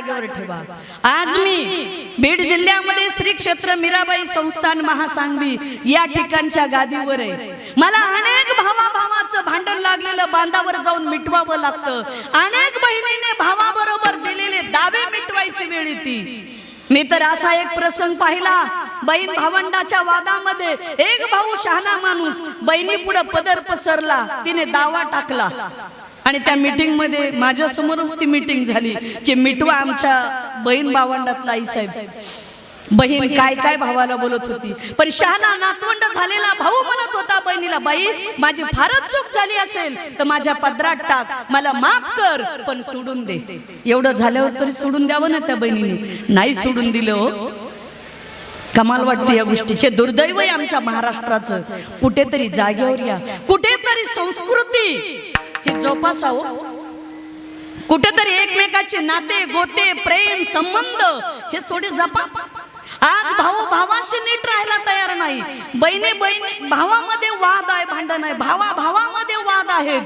जागेवर ठेवा. आज मी बीड जिल्ह्यामध्ये श्री क्षेत्र मीराबाई संस्थान महासांगवी या ठिकाणच्या गादीवर आहे. मला अनेक भावा भावाचं भांडण लागलेलं बांधावर जाऊन मिटवावं लागतं. अनेक बहिणीने भावाबरोबर दिलेले दावे मिटवायची वेळ येते. मी तर असा एक प्रसंग पाहिला. बहीण भावंडाच्या वादामध्ये एक भाऊ शहाणा माणूस बहिणी पुढे पदर पसरला. तिने दावा टाकला. आणि त्या मीटिंगमध्ये माझ्यासमोर ती मीटिंग झाली की मिटवा आमच्या बहीण भावंडातला आई साहेब. बहीण काय काय भावाला बोलत होती? पण शहाणा नातवंड झालेला भाऊ म्हणत होता बहिणीला बाई माझी फारच चूक झाली असेल तर माझ्या पदरात टाक मला माफ कर पण सोडून दे. एवढं झाल्यावर तरी सोडून द्यावं ना त्या बहिणीने. नाही सोडून दिलं हो. कमाल वाटते या गोष्टीचे दुर्दैव आहे आमच्या महाराष्ट्राचं. कुठेतरी जागेवर या कुठेतरी संस्कृती हे जोपासावं? कुठेतरी एकमेकाचे नाते गोते प्रेम संबंध हे सोडे जपा. आज भाऊ भावाशी नीट राहायला तयार नाही. बहिणी बहिणी भावामध्ये वाद आहे भांडण आहे. भावा भावामध्ये वाद आहेत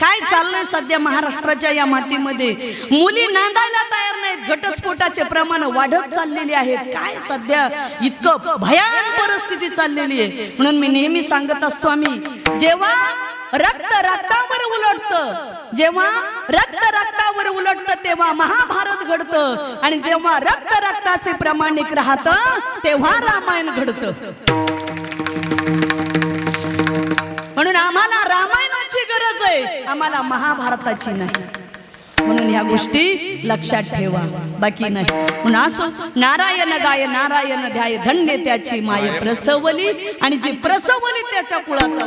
काय चाललंय सध्या महाराष्ट्राच्या या मातीमध्ये? मुली नांदायला तयार नाहीत. घटस्फोटाचे प्रमाण वाढत चाललेले आहेत. काय सध्या इतकं भयान परिस्थिती चाललेली आहे? म्हणून मी नेहमी सांगत असतो आम्ही जेव्हा रक्त रक्तावर उलटत. जेव्हा रक्त रक्तावर उलटत तेव्हा महाभारत घडतं. आणि जेव्हा रक्त रक्ताचे प्रामाणिक राहत तेव्हा रामायण घडतं. म्हणून आम्हाला रामायणाची गरज आहे. आम्हाला महाभारताची नाही. म्हणून या गोष्टी लक्षात ठेवा. बाकी नाही. म्हणून असो नारायण गाय नारायण ध्याय धन्य त्याची माय प्रसवली. आणि जी प्रसवली त्याच्या कुळाचा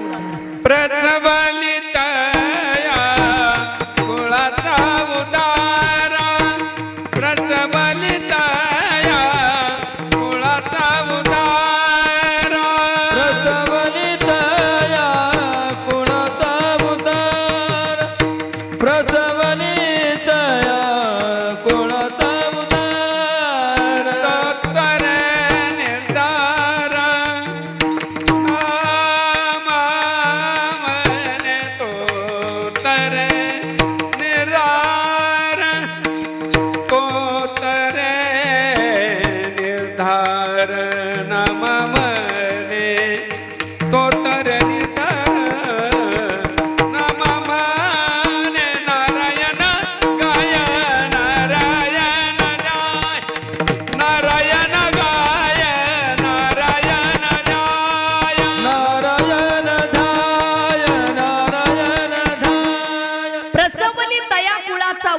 प्रसबलितया कुळाचा उदारा. प्रसबलितया कुळाचा उदारा. प्रसबलितया कुळाचा उदारा. प्रसव Hare Krishna.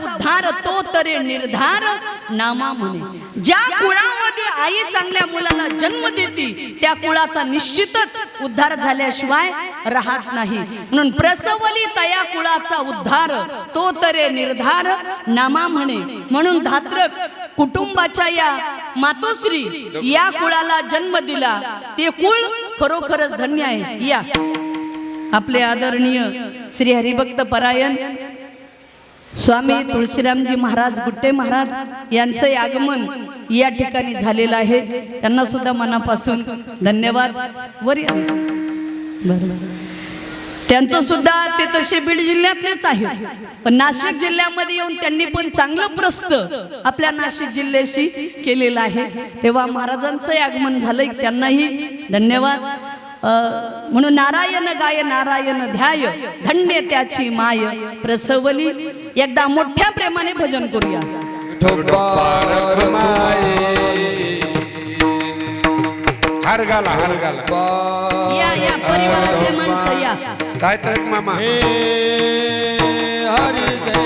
उद्धार तो तरे निर्धार नामा म्हणे ज्या कुळामध्ये आई चांगल्या मुलाला जन्म देते त्या कुळाचा निश्चितच उद्धार झाल्याशिवाय राहत नाही. म्हणून प्रसवली तया कुळाचा उद्धार तो तरे निर्धार नामा म्हणे म्हणून धात्रक कुटुंबाच्या या मातोश्री या कुळाला जन्म दिला. ते कुळ खरोखरच धन्य आहे. या. आपले आदरणीय श्री हरिभक्त परायण स्वामी तुळशीरामजी महाराज गुट्टे महाराज यांचं आगमन या ठिकाणी झालेलं आहे. त्यांना सुद्धा मनापासून धन्यवाद. वर त्यांचं सुद्धा ते तसे बीड जिल्ह्यातलेच आहे पण नाशिक जिल्ह्यामध्ये येऊन त्यांनी पण चांगलं प्रस्त आपल्या नाशिक जिल्ह्याशी केलेलं आहे. तेव्हा महाराजांचं आगमन झालंय. त्यांनाही धन्यवाद. म्हणून नारायण गाय नारायण ध्याय धन्य त्याची माय प्रसवली. एकदा मोठ्या प्रेमाने भजन करूया. हर गाला हर गाला या या परिवारातले माणसं या. काय तर मामा. हरि दे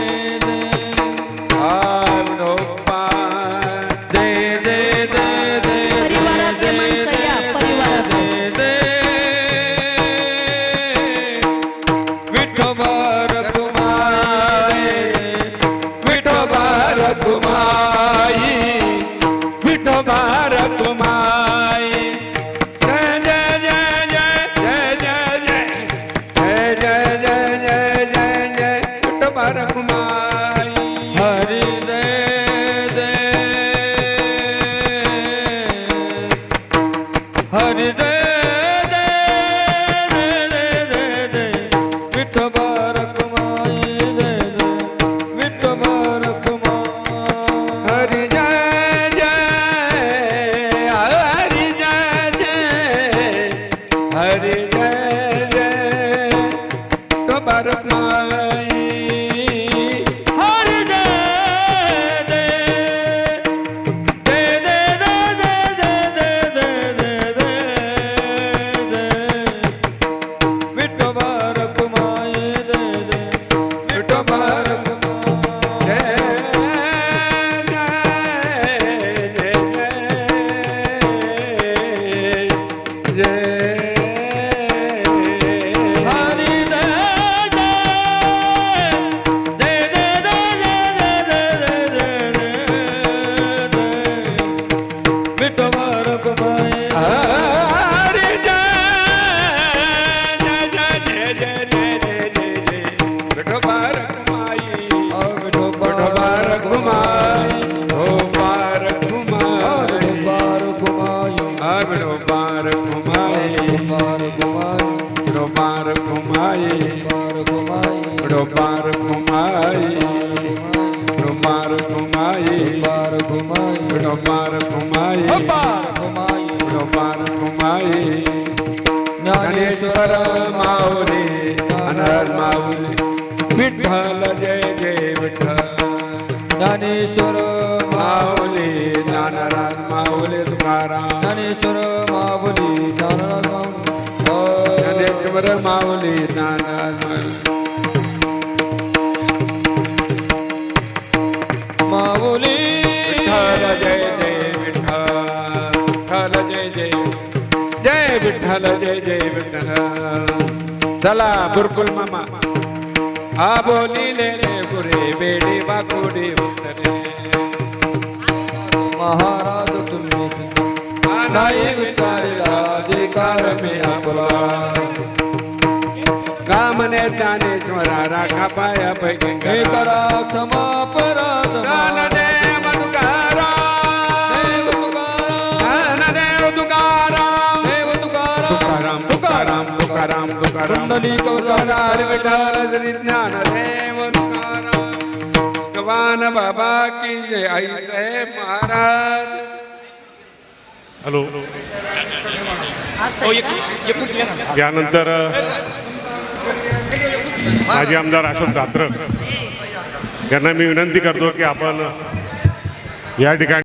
I did. કૃપાર ઘુમાય કૃપાર ઘુમાય કૃપાર ઘુમાય કૃપાર ઘુમાય કૃપાર ઘુમાય કૃપાર ઘુમાય જ્ઞાનેશ્વર માવરે અનર માવરે વિઠ્ઠલ જય જય વિઠ્ઠલ જ્ઞાનેશ્વર માવલે જ્ઞાનરાજ માવલે તુકારામ ज्ञानेश्वर माऊली ज्ञानेश्वर माऊली माऊली विठ्ठल जय जय विठ्ठल. जय जय. जय विठ्ठल जय जय विठ्ठल. चला बुरकुल मामा. हा बोलिले रे गुरे बेडी बाकुडी उत्तरे महाराज तुम्ही नाही विचारिला अधिकार मी आपला. कामने ज्ञानेश्वरा राखा पाया पैकी हे करा. क्षमा पराध ज्ञानदेव तुकाराम. देव तुकाराम. तुकाराम. देव तुकाराम. तुकाराम तुकाराम तुकाराम तुकाराम. कुंडली तुकाराम विठाल श्री ज्ञानदेव तुकाराम. भगवान बाबा की जय आई साहेब महाराज. हॅलो. यानंतर माजी आमदार अशोक दात्रक यांना मी विनंती करतो की आपण या ठिकाणी